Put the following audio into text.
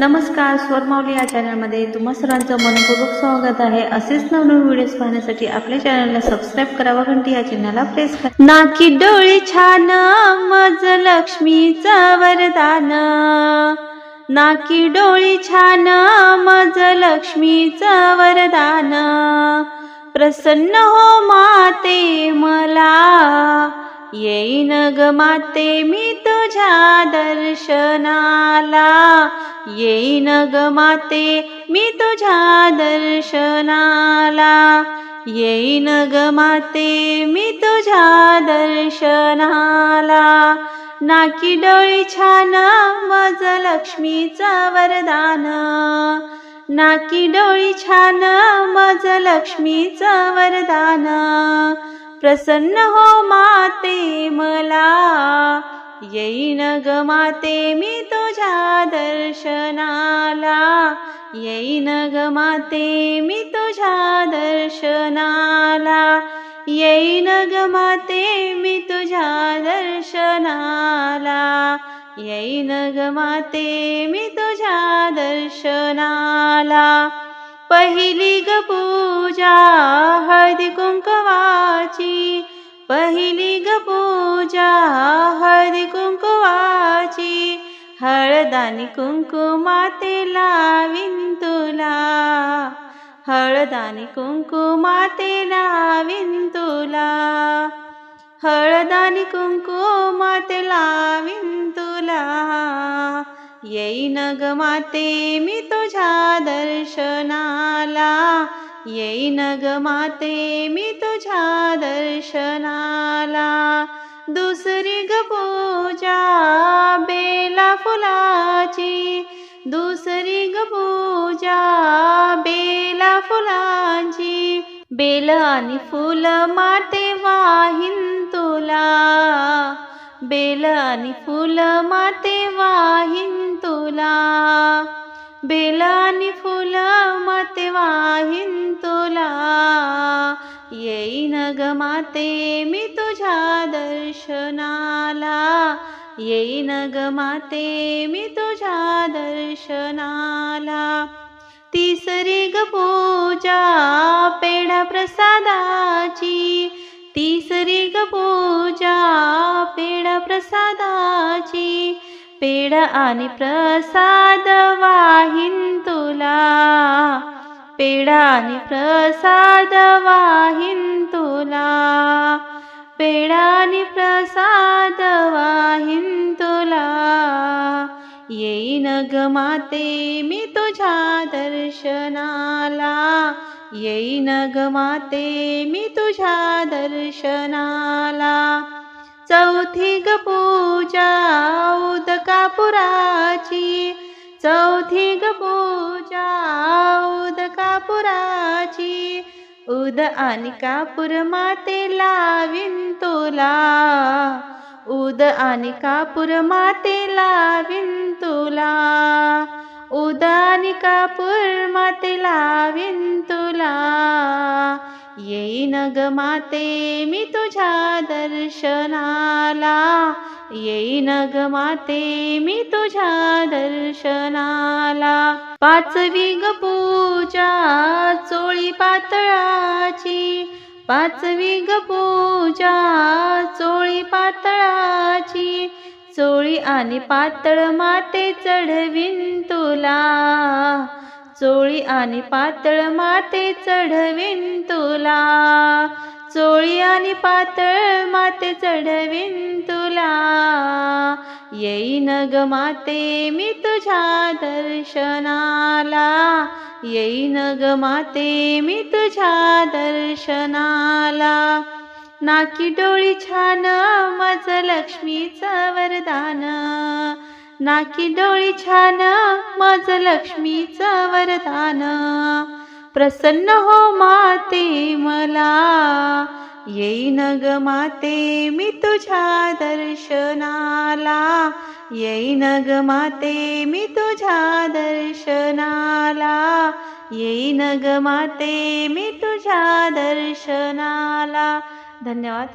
नमस्कार स्वरमावली या चॅनलमध्ये तुम्हा सर्वांचं मनपूर्वक स्वागत आहे. असेच नवनवीन व्हिडिओज पाहण्यासाठी आपल्या चॅनलला सबस्क्राईब करा व घंटी या चिन्हाला प्रेस करा. नाकी डोळे छान मज लक्ष्मीचं वरदान नाकी डोळी छान मज लक्ष्मीचं वरदान प्रसन्न हो माते मला येईन ग माते मी तुझ्या दर्शनाला. येईन ग माते मी तुझ्या दर्शनाला. येईन ग माते मी तुझ्या दर्शनाला. नाकी डोळी छान मज लक्ष्मीचा वरदान. नाकी डोळी छान मज लक्ष्मीचा वरदान. प्रसन्न हो माते मला येईन ग माते मी तुझ्या दर्शनाला. येईन ग माते मी तुझ्या दर्शनाला. येईन ग माते मी तुझ्या दर्शनाला. येईन ग माते मी तुझ्या दर्शनाला. पहिली ग पूजा हळदी कुंकवाची. पहिली ग पूजा आणि कुंकुमाते लावीन हळद हळदानी कुंकुमाते लावीन हळद हळदानी कुंकुमाते लावीन तुला. येईन ग माते मी तुझ्या दर्शनाला. येईन ग माते मी तुझ्या दर्शनाला. दुसरी ग पूजा बेला फुलाची. दुसरी ग पूजा बेला फुलांची. बेल आणि फुल माते वाहिन तुला. बेल आणि फुल माते वाहिन तुला. बेल आणि फुल माते वाहिन तुला. येईन ग माते मी दर्शनाला. येईन ग माते मी तुझ्या दर्शनाला. तिसरी ग पूजा पेढा प्रसादाची. तिसरी ग पूजा पेढा प्रसादाची. पेढा आणि प्रसाद वाहीन तुला. पेढा आणि प्रसाद वाहीन पेडानी प्रसाद वाहिन तुला. येईन ग माते मी तुझ्या दर्शनाला. येईन ग माते मी तुझ्या दर्शनाला. चौथी ग पूजा उदकापुराची चौथी ग पूजा उदकापुराची उद आणि कापूर माते लावीन तुला. उद आणि कापूर माते लावीन तुला. उद आणि कापूर माते लावीन तुला. येईन ग माते मी तुझ्या दर्शनाला. येईन ग माते मी तुझ्या दर्शनाला. पाचवी ग पूजा चोळी पातळाची. पाचवी ग पूजा चोळी पातळाची. चोळी आणि पातळ माते चढवीन तुला. चोळी आणि पातळ माते चढवीन तुला. चोळी आणि पातळ माते चढवीन तुला. येईन ग माते मी तुझ्या दर्शनाला. येईन ग माते मी तुझ्या दर्शनाला. नाकी डोळी छान मज लक्ष्मीचं वरदान. नाकी डोळी छान मज लक्ष्मीचं वरदान. प्रसन्न हो माते येईन ग माते मी तुझ्या दर्शनाला. येईन ग माते मी तुझ्या दर्शनाला. येईन ग माते मी तुझ्या दर्शनाला. धन्यवाद.